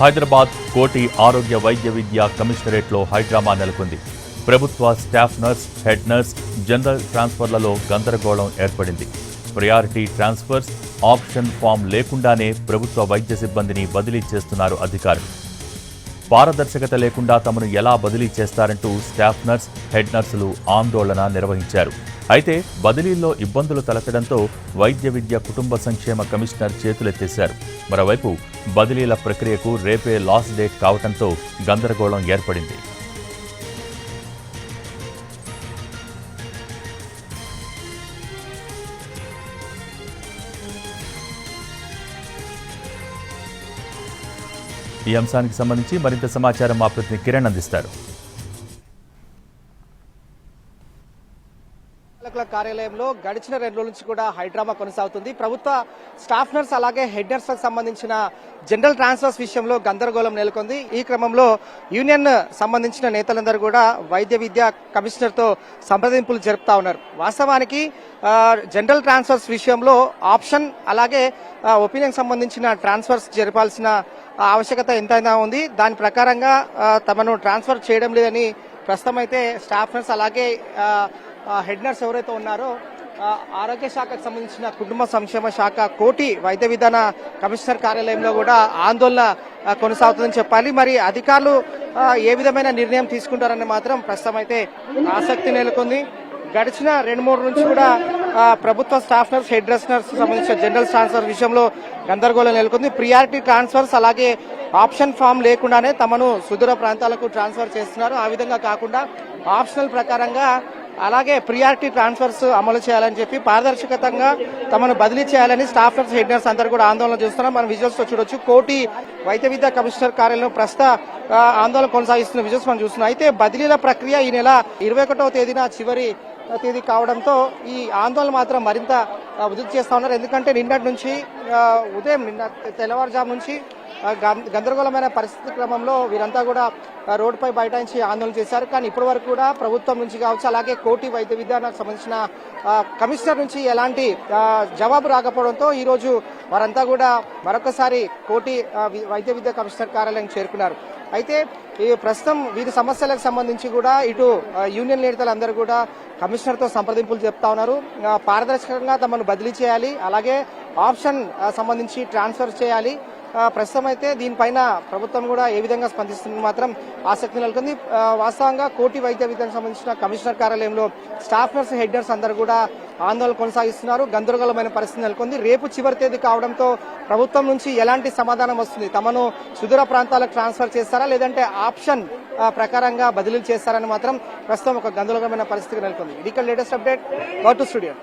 హైదరాబాద్ కోటి ఆరోగ్య వైద్య విద్య కమిషనరేట్లో హైడ్రామా నెలకొంది. ప్రభుత్వ staff nurse head nurse general ట్రాన్స్ఫర్లలో గందరగోళం ఏర్పడింది. ప్రయారిటీ ట్రాన్స్ఫర్స్ ఆప్షన్ ఫామ్ లేకుండానే ప్రభుత్వ వైద్య సిబ్బందిని బదిలీ చేస్తున్నారు అధికారులు. పారదర్శకత లేకుండా తమను ఎలా బదిలీ చేస్తారంటూ స్టాఫ్ నర్స్ హెడ్ నర్సులు ఆందోళన నిర్వహించారు. అయితే బదిలీల్లో ఇబ్బందులు తలెత్తడంతో వైద్య విద్య కుటుంబ సంక్షేమ కమిషనర్ చేతులెత్తేశారు. మరోవైపు బదిలీల ప్రక్రియకు రేపే లాస్ట్ డేట్ కావడంతో గందరగోళం ఏర్పడింది. ఈ అంశానికి సంబంధించి మరింత సమాచారం మా ప్రతినిధి కిరణ్ అందిస్తారు. పాలకుల కార్యాలయంలో గడిచిన రెండు రోజుల నుంచి కూడా హైడ్రామా కొనసాగుతుంది. ప్రభుత్వ స్టాఫ్ నర్స్ అలాగే హెడ్ నర్స్ సంబంధించిన జనరల్ ట్రాన్స్ఫర్స్ విషయంలో గందరగోళం నెలకొంది. ఈ క్రమంలో యూనియన్ సంబంధించిన నేతలందరూ కూడా వైద్య విద్య కమిషనర్తో సంప్రదింపులు జరుపుతా ఉన్నారు. వాస్తవానికి జనరల్ ట్రాన్స్ఫర్స్ విషయంలో ఆప్షన్ అలాగే ఒపీనియన్ సంబంధించిన ట్రాన్స్ఫర్స్ జరపాల్సిన ఆవశ్యకత ఎంతైనా ఉంది. దాని ప్రకారంగా తమను ట్రాన్స్ఫర్ చేయడం లేదని ప్రస్తుతం అయితే స్టాఫ్ నర్స్ అలాగే హెడ్ నర్స్ ఎవరైతే ఉన్నారో ఆరోగ్య శాఖకు సంబంధించిన కుటుంబ సంక్షేమ శాఖ కోటి వైద్య విధాన కమిషనర్ కార్యాలయంలో కూడా ఆందోళన కొనసాగుతుందని చెప్పాలి. మరి అధికారులు ఏ విధమైన నిర్ణయం తీసుకుంటారని మాత్రం ప్రస్తుతం అయితే ఆసక్తి నెలకొంది. గడిచిన రెండు మూడు నుంచి కూడా ప్రభుత్వ staff nurse head nurse nurse సంబంధించిన జనరల్ ట్రాన్స్ఫర్ విషయంలో గందరగోళం నెలకొంది. ప్రియారిటీ ట్రాన్స్ఫర్స్ అలాగే ఆప్షన్ ఫామ్ లేకుండానే తమను సుదూర ప్రాంతాలకు ట్రాన్స్ఫర్ చేస్తున్నారు. ఆ విధంగా కాకుండా ఆప్షనల్ ప్రకారంగా అలాగే ప్రియారిటీ ట్రాన్స్ఫర్స్ అమలు చేయాలని చెప్పి పారదర్శకతంగా తమను బదిలీ చేయాలని స్టాఫ్ నర్స్ హెడ్ నర్స్ అందరూ కూడా ఆందోళన చేస్తున్నారు. మనం విజువల్స్లో చూడొచ్చు. కోటి వైద్య విద్యా కమిషనర్ కార్యాలయం ప్రస్తుత ఆందోళన కొనసాగిస్తున్న విజువల్స్ మనం చూస్తున్నాం. అయితే బదిలీల ప్రక్రియ ఈ నెల ఇరవై ఒకటో తేదీన చివరి తేదీ కావడంతో ఈ ఆందోళన మాత్రం మరింత ఆ, ఉధృతి చేస్తా ఉన్నారు. ఎందుకంటే నిన్నటి నుంచి ఉదయం నిన్న తెల్లవారుజాము నుంచి గందరగోళమైన పరిస్థితి క్రమంలో వీరంతా కూడా ఆ, రోడ్డుపై బైఠాయించి ఆందోళన చేశారు. కానీ ఇప్పటి వరకు కూడా ప్రభుత్వం నుంచి కావచ్చు అలాగే కోటి వైద్య విధానానికి సంబంధించిన కమిషనర్ నుంచి ఎలాంటి జవాబు రాకపోవడంతో ఈరోజు వారంతా కూడా మరొకసారి కోటి వైద్య విద్య కమిషనర్ కార్యాలయం చేరుకున్నారు. అయితే ఈ ప్రస్తుతం వీరి సమస్యలకు సంబంధించి కూడా ఇటు యూనియన్ యూనియన్ నేతలందరూ కూడా కమిషనర్తో సంప్రదింపులు చెప్తా ఉన్నారు. పారదర్శకంగా తమను బదిలీ చేయాలి. అలాగే ఆప్షన్ సంబంధించి ట్రాన్స్ఫర్ చేయాలి. ప్రస్తుతం అయితే దీనిపైన ప్రభుత్వం కూడా ఏ విధంగా స్పందిస్తుంది మాత్రం ఆసక్తి నెలకొంది. వాస్తవంగా కోటి వైద్య విద్యకు సంబంధించిన కమిషనర్ కార్యాలయంలో స్టాఫ్ నర్స్ హెడ్ నర్స్ అందరూ కూడా ఆందోళన కొనసాగిస్తున్నారు. గందరగోళమైన పరిస్థితి నెలకొంది. రేపు చివరి తేదీ కావడంతో ప్రభుత్వం నుంచి ఎలాంటి సమాధానం వస్తుంది? తమను సుదూర ప్రాంతాలకు ట్రాన్స్ఫర్ చేస్తారా? లేదంటే ఆప్షన్ ప్రకారంగా బదిలీలు చేస్తారని మాత్రం ప్రస్తుతం ఒక గందరగోళమైన పరిస్థితి నెలకొంది. ఇది latest update. Go to studio.